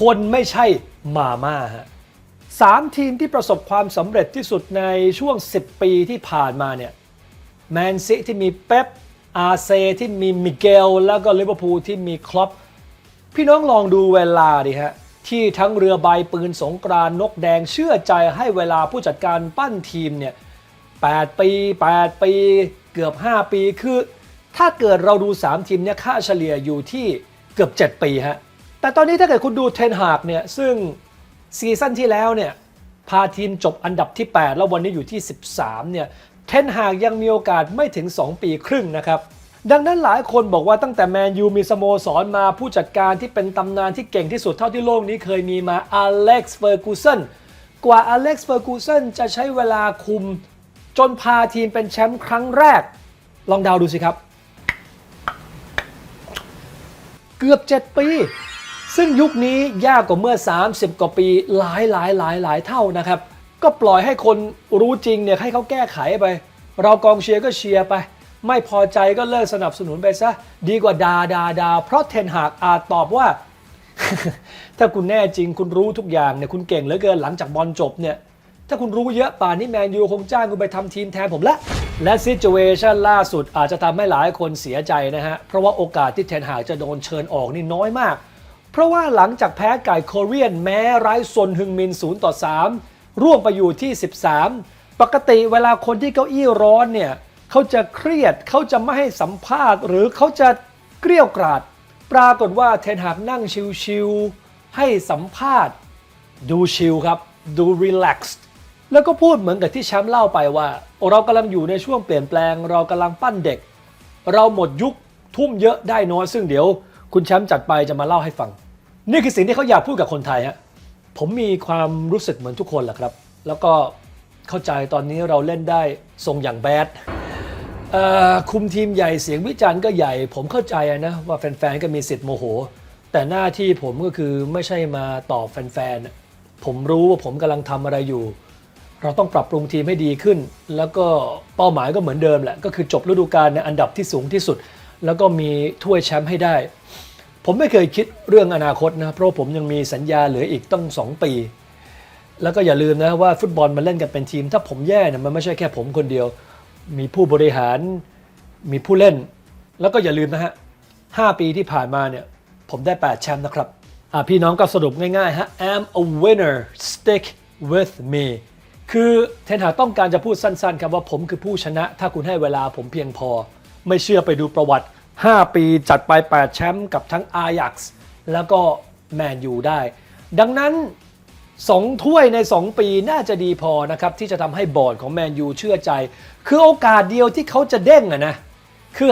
คนไม่ใช่มาม่าฮะสามทีมที่ประสบความสำเร็จที่สุดในช่วง 10 ปีที่ผ่านมาเนี่ยแมนซีที่มีเป๊ปอาร์เซที่มีมิเกล แล้วก็ลิเวอร์พูลที่มีคลอปพี่น้องลองดูเวลาดิฮะที่ทั้งเรือใบปืนสงกรานนกแดงเชื่อใจให้เวลาผู้จัดการปั้นทีมเนี่ย8ปี 8 ปี เกือบ 5 ปีคือ ถ้าเกิดเราดู 3 ทีมเนี่ยค่าเฉลี่ยอยู่ที่เกือบ 7 ปีฮะ แต่ตอนนี้ถ้าเกิดคุณดูเทนฮากเนี่ยซึ่งซีซั่นที่แล้วเนี่ยพาทีมจบอันดับที่ 8 แล้ววันนี้อยู่ที่ 13เนี่ยเทนฮากยังมีโอกาสไม่ถึง 2 ปีครึ่งนะครับดังนั้นหลายคนบอกว่าตั้งแต่แมนยูมีสโมสรมาผู้จัดการที่เป็นตำนานที่เก่งที่สุดเท่าที่โลกนี้เคยมีมาอเล็กซ์เฟอร์กูสันกว่าอเล็กซ์เฟอร์กูสันจะใช้เวลาคุม จนพาทีมเป็นแชมป์ครั้งแรก ลองเดาดูสิครับ เกือบ 7 ปี ซึ่งยุคนี้ยากกว่าเมื่อ 30 กว่าปีหลายหลายหลายหลายเท่านะครับ ก็ปล่อยให้คนรู้จริงเนี่ยให้เขาแก้ไขไป เรากองเชียร์ก็เชียร์ไป ไม่พอใจก็เลิกสนับสนุนไปซะ ดีกว่าดาดาดาเพราะเทนหากอาจตอบว่า ถ้าคุณแน่จริงคุณรู้ทุกอย่างเนี่ยคุณเก่งเหลือเกินหลังจากบอลจบเนี่ยถ้าคุณรู้เยอะป่านนี้แมนยูคงจ้างคุณไปทำทีมแทนผมละและซิจูเอชันล่าสุดอาจจะทำให้หลายคนเสียใจนะฮะเพราะว่าโอกาสที่เทนหากจะโดนเชิญออกนี่น้อยมาก เพราะว่าหลังจากแพ้ไก่โคเรียนแม้ไร้ซนฮึงมิน 0 ต่อ 3 ร่วงไปอยู่ที่ 13 ปกติเวลาคนที่เก้าอี้ร้อนเนี่ยเขาจะเครียดเขาจะไม่ให้สัมภาษณ์ หรือเขาจะเกลี้ยกราด ปรากฏว่าเทนหากนั่งชิลๆให้สัมภาษณ์ ดูชิลครับ ดูรีแลกซ์แล้วก็พูดเหมือนกับที่แชมป์เล่าไปว่า เรากำลังอยู่ในช่วงเปลี่ยนแปลง เรากำลังปั้นเด็ก เราหมดยุคทุ่มเยอะได้น้อยซึ่งเดี๋ยว คุณแชมป์จัดไปจะมาเล่าให้ฟัง นี่คือสิ่งที่เขาอยากพูดกับคนไทยฮะผมมีความรู้สึกเหมือนทุกคนแหละครับ แล้วก็เข้าใจตอนนี้เราเล่นได้ทรงอย่างแบดคุมทีมใหญ่เสียงวิจารณ์ก็ใหญ่ ผมเข้าใจนะว่าแฟนๆก็มีสิทธิ์โมโห แต่หน้าที่ผมก็คือไม่ใช่มาตอบแฟนๆผมรู้ว่าผมกำลังทำอะไรอยู่ เราต้องปรับปรุงทีมให้ดีขึ้น แล้วก็เป้าหมายก็เหมือนเดิมแหละก็คือจบฤดูกาลในอันดับที่สูงที่สุด แล้วก็มีถ้วยแชมป์ให้ได้ ผมไม่เคยคิดเรื่องอนาคตนะ เพราะผมยังมีสัญญาเหลืออีกต้องสองปี แล้วก็อย่าลืมนะว่าฟุตบอลมันเล่นกันเป็นทีม ถ้าผมแย่เนี่ยมันไม่ใช่แค่ผมคนเดียว มีผู้บริหาร มีผู้เล่น แล้วก็อย่าลืมนะฮะ5ปีที่ผ่านมาเนี่ยผมได้ 8 แชมป์นะครับอะพี่น้องก็สรุปง่ายๆฮะ I'm a winner stick with me คือเทนหาต้องการจะพูดสั้นๆครับว่าผมคือผู้ชนะ ถ้าคุณให้เวลาผมเพียงพอ ไม่เชื่อไปดูประวัติ 5 ปีจัดไป 8 แชมป์กับทั้งอายักซ์แล้วก็แมนยูได้ ดังนั้นสองถ้วยใน 2 ปีน่าจะดีพอนะครับที่จะทำให้บอร์ดของแมนยูเชื่อใจ คือโอกาสเดียวที่เขาจะเด้งอะนะคือ